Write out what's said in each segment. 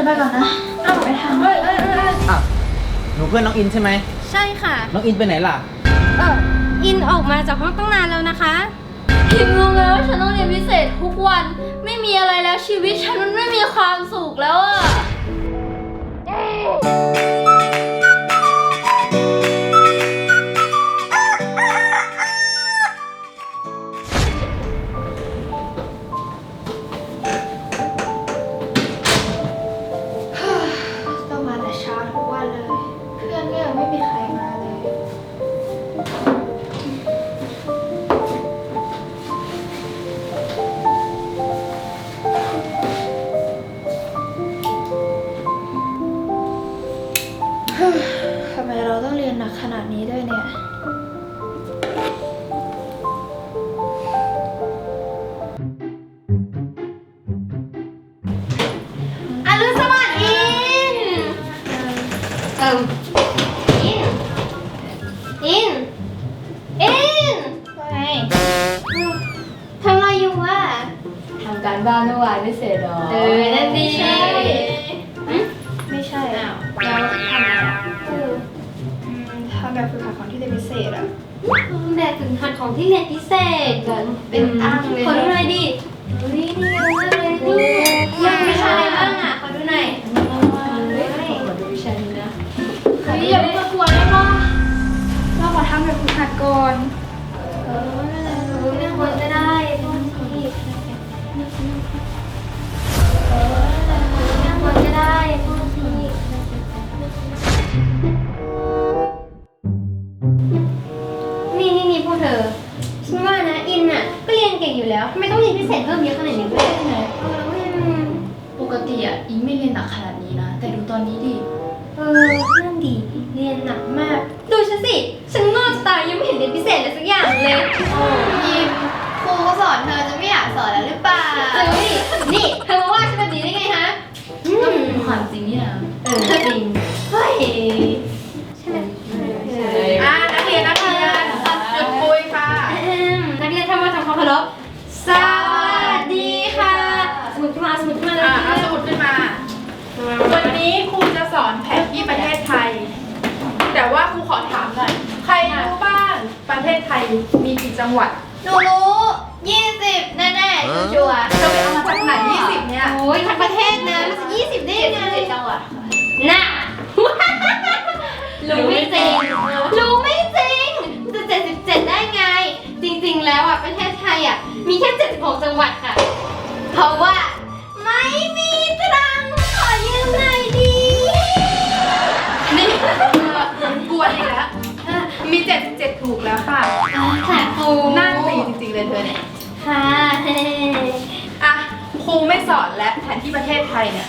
ฉันไปก่อนนะเอ้าไปทำเอ้ยเอ้ยเอ้ยเอ้ยอะหนูเพื่อนน้องอินใช่ไหม ใช่ค่ะ น้องอินไปไหนล่ะ เอออินออกมาจากห้องตั้งนานแล้วนะคะ พิมพ์งงเลยว่าฉันต้องเรียนพิเศษทุกวัน ไม่มีอะไรแล้วชีวิตฉันมันไม่มีความสุขแล้วอะ ทำไมเราต้องเรียนหนักขนาดนี้ด้วยเนี่ย อรุณสวัสดิ์อิน เอิมอิน อิน อินว่าไงทำอะไรอยู่วะทำการบ้านเมื่อวานไม่เสร็จหรอ เออนั่นดี ใช่หึไม่ ใช่อ้าวเราทำอะไรอะเอออืมทำแบบฝึกหัดของที่เรียนพิเศษอะแบบฝึกหัดของที่เรียนพิเศษกันเป็นอ้างเลย ขอดูหน่อยดิเฮ้ยนี่เยอะมากเลยนี่ยังมีวิชาอะไรบ้างอะขอดูหน่อยเฮ้ยขอดูวิชานี้นะเฮ้ยอย่าเพิ่งมากวนได้ปะเราขอทำแบบฝึกหัดก่อน อะอิงไม่เรียนหนักขนาดนี้นะ แต่ดูตอนนี้ดิ เออนั่นดีเรียนหนักมาก ดูฉันสิ ฉันโง่จะตายยังไม่เห็นเรียนพิเศษเลยสักอย่างเลยยิมครูเขาสอนเธอจะไม่อยากสอนแล้วหรือเปล่าเอ้ยนี่เธอมาว่าฉันแบบนี้ได้ไงฮะอืมความจริงนี่นะเออจริงเฮ้ยใช่ไหมอ่านักเรียนนักเรียนหยุดคุยค่ะอืมนักเรียนทำมาทำความเคารพสวัสดีค่ะ สมุดขึ้นมาสมุดขึ้นมาเลย อ่าเอาสมุดขึ้นมา วันนี้ครูจะสอนแผนที่ประเทศไทย แต่ว่าครูขอถามหน่อย ใครรู้บ้างประเทศไทยมีกี่จังหวัดหนูรู้ยี่สิบแน่ๆชัวร์เราไปเอามาจากไหน20เนี่ย โอ้ยทั้งประเทศนะมันจะยี่สิบได้ยังไงเจ็ดจังหวัดค่ะน่ะ รูไม่สอนและแผนที่ประเทศไทยเนี่ย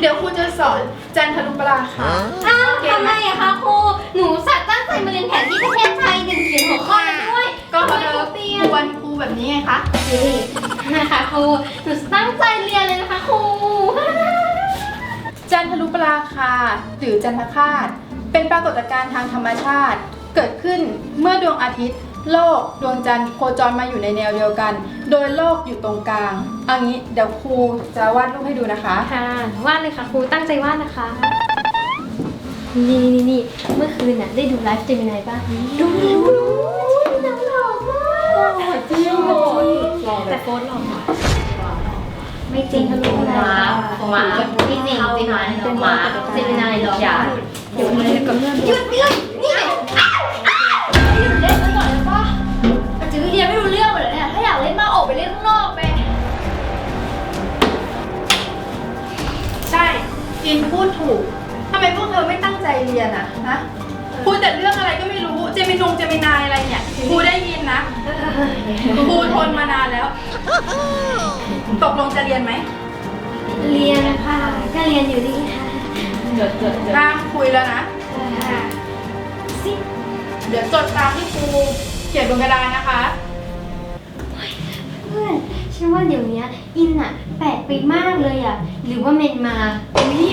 เดี๋ยวครูจะสอนจันทรุปราคาอ้าวทำไมอะคะครู หนูสัตว์ตั้งใจมาเรียนแผนที่ประเทศไทยหนึ่งเขียนหัวข้อแล้วด้วยก็ทำเขาไมจะครูเปลี่ยนกวนครูแบบนี้ไงคะนี่นะคะครู หนูตั้งใจเรียนเลยนะคะครู จันทรุปราคาหรือจันทคาตเป็นปรากฏการณ์ทางธรรมชาติ เกิดขึ้นเมื่อดวงอาทิตย์ โลกดวงจันทร์โคจรมาอยู่ในแนวเดียวกัน โดยโลกอยู่ตรงกลางเอางี้เดี๋ยวครูจะวาดรูปให้ดูนะคะ ค่ะวาดเลยค่ะครูตั้งใจวาดนะคะ นี่นี่นี่เมื่อคืนน่ะได้ดูไลฟ์เจมินายป่ะดูดูดูหนังหล่อมากจริงหล่อแต่โฟนหล่อกว่าไม่จริงทะลุนะหมาไม่จริงจริงเป็นหมาเจมินายหล่ออย่าเดี๋ยวมันจะกับเพื่อนหยุดหยุ อไม่ตั้งใจเรียนอะฮะพูดแต่เรื่องอะไรก็ไม่รู้เจมินงเจมินายอะไรเนี่ยครูได้ยินนะครูทนมานานแล้ว ตกลงจะเรียนไหมเรียนค่ะก็เรียนอยู่ดีค่ะเกิดเกิดเกิดห้ามคุยแล้วนะค่ะสิเดี๋ยวจดตามที่ครูเขียนบนกระดานนะคะเพื่อนฉันว่าเดี๋ยวเนี้ยอินอะแปลกไปมากเลยอะหรือว่าเมนมาอุ้ย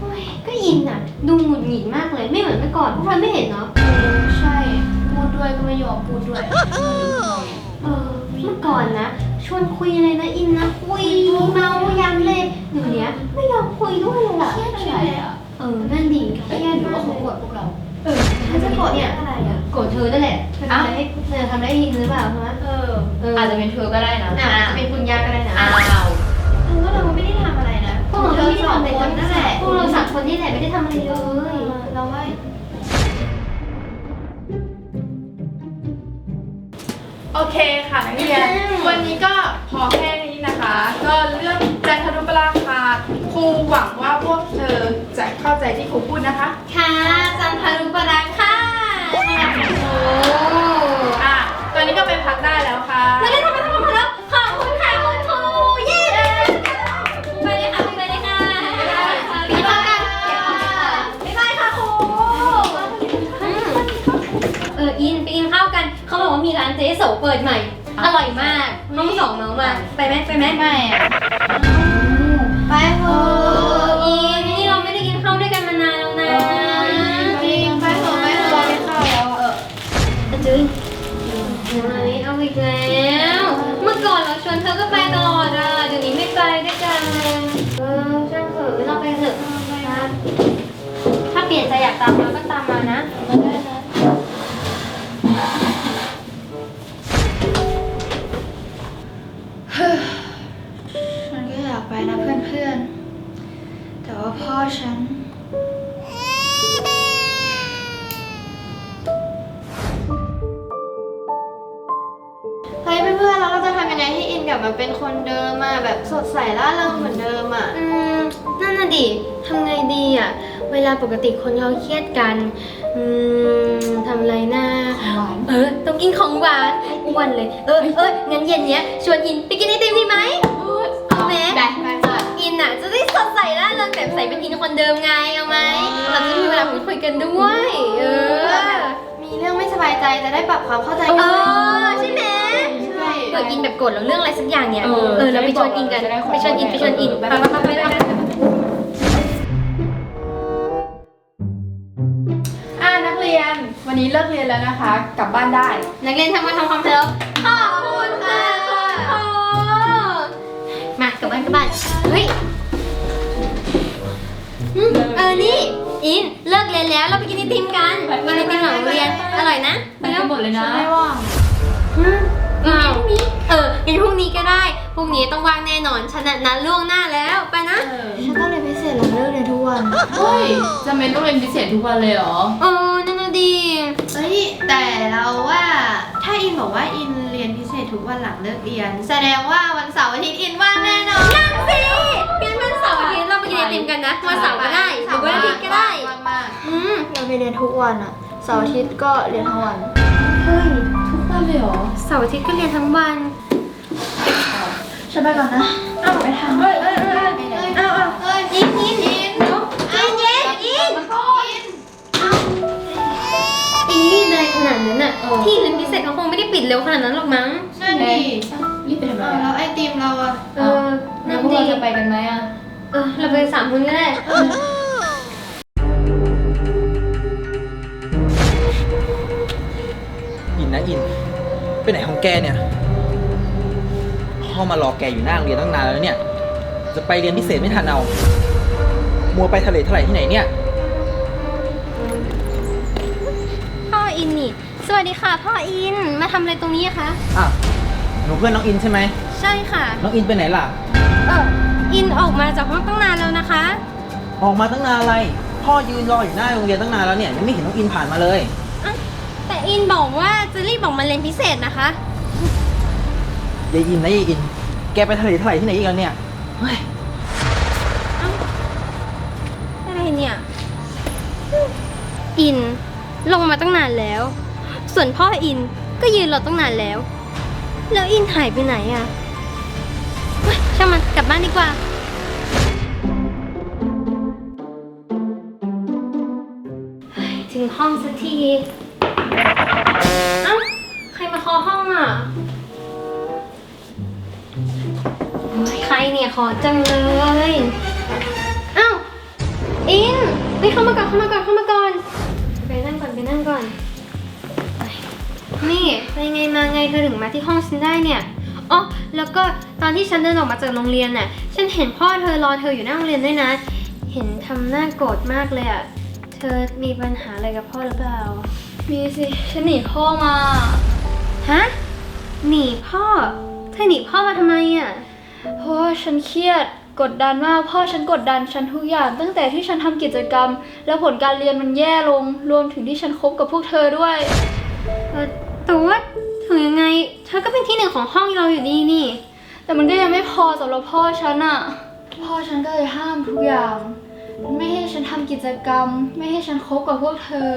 โอ้ยก็อินอะดูหงุดหงิดมากเลย ไม่เหมือนเมื่อก่อนพวกเราไม่เห็นเนาะใช่ พูดด้วยก็ไม่ยอมพูดด้วย เออเมื่อก่อนนะ ชวนคุยอะไรนะอินนะคุยเมายันเลยเดี๋ยวเนี้ยอนั่นดีแค่หรือว่าเขาโกรธพวกเรา เออถ้าจะโกรธเนี่ยอะไรอะโกรธเธอนั่นแหละเธอทำอะไรให้เธอทำได้ยินหรือเปล่าฮะเออเออออาจจะเป็นเธอก็ได้นะอาจจะเป็นคุณยาก็ได้นะ นนี่แหละไม่ได้ทำอะไรเลย เราว่าโอเคค่ะนักเรียน วันนี้ก็พอแค่นี้นะคะ ก็เรื่องจันทรุปราคาครูหวังว่าพวกเธอจะเข้าใจที่ครูพูดนะคะ ค่ะจันทรุปราค่ะโอ้อะตอนนี้ก็ไปพักได้แล้วค่ะไม่ได้ทำ โสเปิดใหม่ อร่อยมากน้องสองเมาส์มา ไปไหมไปไหมไม่อะ พ่อฉัน เฮ้ยเพื่อนๆแล้วเราจะทำยังไงให้อินกลับมาเป็นคนเดิมอะแบบสดใสร่าเริงเหมือนเดิมอะอืมนั่นน่ะดิทำไงดีอะ เวลาปกติคนเขาเครียดกัน อืมทำอะไรนะของหวาน เออ ต้องกินของหวานทุกวันเลย เออเอองั้นเย็นเนี้ยชวนอินไปกินไอติมดีไหมเอาไหม ไปไปค่ะ อินอะ จะได้สดใสร่าเริงแบบใสเป็นอินคนเดิมไงเอาไหมเราจะมีเวลาพูดคุยกันด้วย เออ มีเรื่องไม่สบายใจจะได้ปรับความเข้าใจเอกันอใช่ไหมใช่ เกิดอินแบบโกรธเราเรื่องอะไรสักอย่างเนี่ย เออเออเราไปชวนอินกัน จะได้ขอ ไปชวนอินไปชวนอินโทษไปไงไปไปไปไปอ่านักเรียน วันนี้เลิกเรียนแล้วนะคะ กลับบ้านได้ นักเรียนทำมาทำความเคารพขอบ กลับบ้านกลับบ้าน เฮ้ยอืมเออ นี่ อิน เลิกเรียนแล้ว เราไปกินไอติมกันกินไอติมหลังโรงเรียน อร่อยนะ ไปกันหมดเลยนะ ไม่ว่างอืมอ้าวเอองั้นพรุ่งนี้ก็ได้ พรุ่งนี้ต้องว่างแน่นอน ฉันน่ะนัดล่วงหน้าแล้ว ไปนะ ฉันต้องเรียนพิเศษหลังเลิกเรียนทุกวัน เฮ้ยจำเป็นต้องเรียนพิเศษทุกวันเลยเหรอ เออนั่นน่ะดี เฮ้ย แต่เราว่า ถ้าอินบอกว่าอินเรียนพิเศษทุกวันหลังเลิกเรียน แสดงว่าวันเสาร์อาทิตย์อินว่างแน่นอนนั่นสิงั้นวันเสาร์อาทิตย์เราไปกินไอติมกันนะวันเสาร์ก็ได้หรือวันอาทิตย์ก็ได้ว่างมากอืมเราไปเรียนทุกวันอะเสาร์อาทิตย์ก็เรียนทั้งวันเฮ้ยทุกวันเลยเหรอเสาร์อาทิตย์ก็เรียนทั้งวันฉันไปก่อนนะอ้าวไปทำเอ้ยเอ้ยเอ้ยไปไหนอ้าวอ้าวเอ้ยอินอินอินอินเย็นอินอินรีบอะไรขนาดนั้นน่ะที่เรียนพิ เศษเขาคงไม่ได้ปิดเร็วขนาดนั้นหรอกมั้ง นั่นดิรีบไปทำไมเอาแล้อะวไอติมเราอะเออแล้นั่วนพวกดีเราจะไปกันไหมอะเออเราไปสามคนก็ได้อินนะอิน ไปไหนของแกเนี่ย พ่อมารอแกอยู่หน้าโรงเรียนตั้งนานแล้วเนี่ย จะไปเรียนพิเศษไม่ทันเอา มัวไปทะเลทลายที่ไหนเนี่ย สวัสดีค่ะ พ่ออิน มาทำอะไรตรงนี้อะคะ อะหนูเพื่อนน้องอินใช่ไหมใช่ค่ะ น้องอินไปไหนล่ะ เอออินออกมาจากห้องตั้งนานแล้วนะคะ ออกมาตั้งนานอะไร พ่อยืนรออยู่หน้าโรงเรียนตั้งนานแล้วเนี่ยยังไม่เห็นน้องอินผ่านมาเลยแต่อินบอกว่าจะรีบออกมาเรียนพิเศษนะคะ ยายอินนะยายอิน แกไปทะเลทลายที่ไหนอีกแล้วเนี่ยเฮ้ยอะไรเนี่ย อิน ลงมาตั้งนานแล้ว ส่วนพ่ออินก็ยืนรอตั้งนานแล้ว แล้วอินหายไปไหนอะเฮ้ยช่างมันกลับบ้านดีกว่า ถึงห้องสักที เอ้า ใครมาเคาะห้องอะ ใครเนี่ยขอจังเลย เอ้า อินไปเข้ามาก่อนเข้ามาก่อนเข้ามาก่อน ไปนั่งก่อนไปนั่งก่อน นี่ไปไงมาไงเธอถึงมาที่ห้องฉันได้เนี่ยอ๋อแล้วก็ตอนที่ฉันเดินออกมาจากโรงเรียนน่ะ ฉันเห็นพ่อเธอรอเธออยู่หน้าโรงเรียนด้วยนะ เห็นทำหน้าโกรธมากเลยอะเธอมีปัญหาอะไรกับพ่อหรือเปล่า มีสิ ฉันหนีพ่อมา ฮะ หนีพ่อ เธอหนีพ่อมาทำไมอะเพราะว่าฉันเครียด กดดันมาก พ่อฉันกดดันฉันทุกอย่าง ตั้งแต่ที่ฉันทำกิจกรรม แล้วผลการเรียนมันแย่ลง รวมถึงที่ฉันคบกับพวกเธอด้วย เออ แต่ว่าถึงยังไงเธอก็เป็นที่หนึ่งของห้องเราอยู่ดีนี่ แต่มันก็ยังไม่พอสำหรับพ่อฉันอะพ่อฉันก็เลยห้ามทุกอย่าง ไม่ให้ฉันทำกิจกรรม ไม่ให้ฉันคบกับพวกเธอ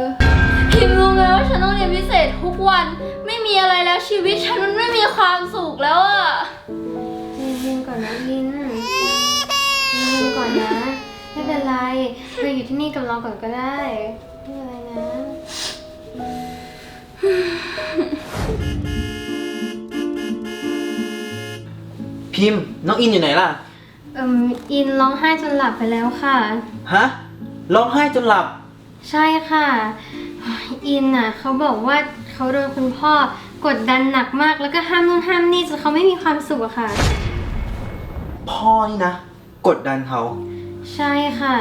พิมรู้ไหมว่าฉันต้องเรียนพิเศษทุกวัน ไม่มีอะไรแล้วชีวิตฉันมันไม่มีความสุขแล้วอะเย็นๆก่อนนะยินเย็นๆก่อนนะ ไม่เป็นไรเธออยู่ที่นี่กับเราก่อนก็ได้ พิมพ์น้องอินอยู่ไหนล่ะ เอิมอินร้องไห้จนหลับไปแล้วค่ะ ฮะ ร้องไห้จนหลับ ใช่ค่ะ อินน่ะเขาบอกว่าเขาโดนคุณพ่อกดดันหนักมากแล้วก็ห้ามนู่นห้ามนี่จนเขาไม่มีความสุขอะค่ะ พ่อนี่นะ กดดันเขา ใช่ค่ะ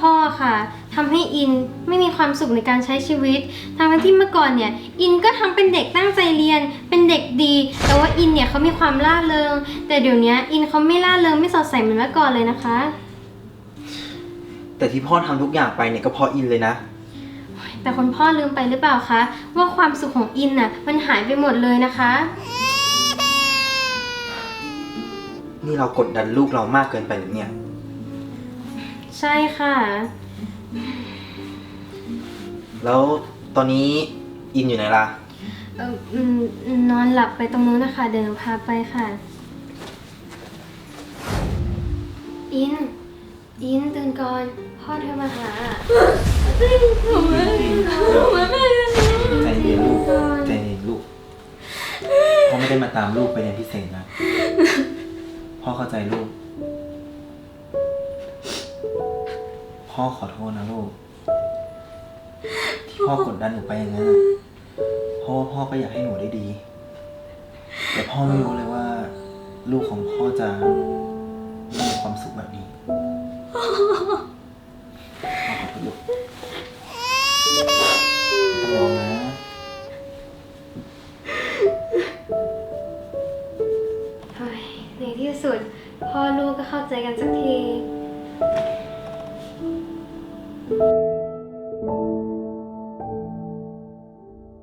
พ่อค่ะทำให้อินไม่มีความสุขในการใช้ชีวิตทั้งที่เมื่อก่อนเนี่ย อินก็ทั้งเป็นเด็กตั้งใจเรียน เป็นเด็กดี แต่ว่าอินเนี่ยเขามีความล่าเริง แต่เดี๋ยวนี้อินเขาไม่ล่าเริงไม่สดใสเหมือนเมื่อก่อนเลยนะคะ แต่ที่พ่อทำทุกอย่างไปเนี่ยก็เพราะอินเลยนะ แต่คุณพ่อลืมไปหรือเปล่าคะว่าความสุขของอินน่ะมันหายไปหมดเลยนะคะ นี่เรากดดันลูกเรามากเกินไปหรือเนี่ย ใช่ค่ะ แล้วตอนนี้อินอยู่ไหนล่ะ เอออืมนอนหลับไปตรงนู้นนะคะ เดี๋ยวหนูพาไปค่ะ อิน อินตื่นก่อน พ่อเธอมาหาใจเย็นลูกใจเย็นลูก พ่อไม่ได้มาตามลูกไปเรียนพิเศษนะ พ่อเข้าใจลูก พ่อขอโทษนะลูก ที่พ่อกดดันหนูไปอย่างนั้นน่ะเพราะว่าพ่อก็อยากให้หนูได้ดี แต่พ่อไม่รู้เลยว่า ลูกของพ่อจะไม่มีความสุขแบบนี้พ่อขอโทษลูกไม่ต้องร้องนะเฮ้ยในที่สุด พ่อลูกก็เข้าใจกันสักที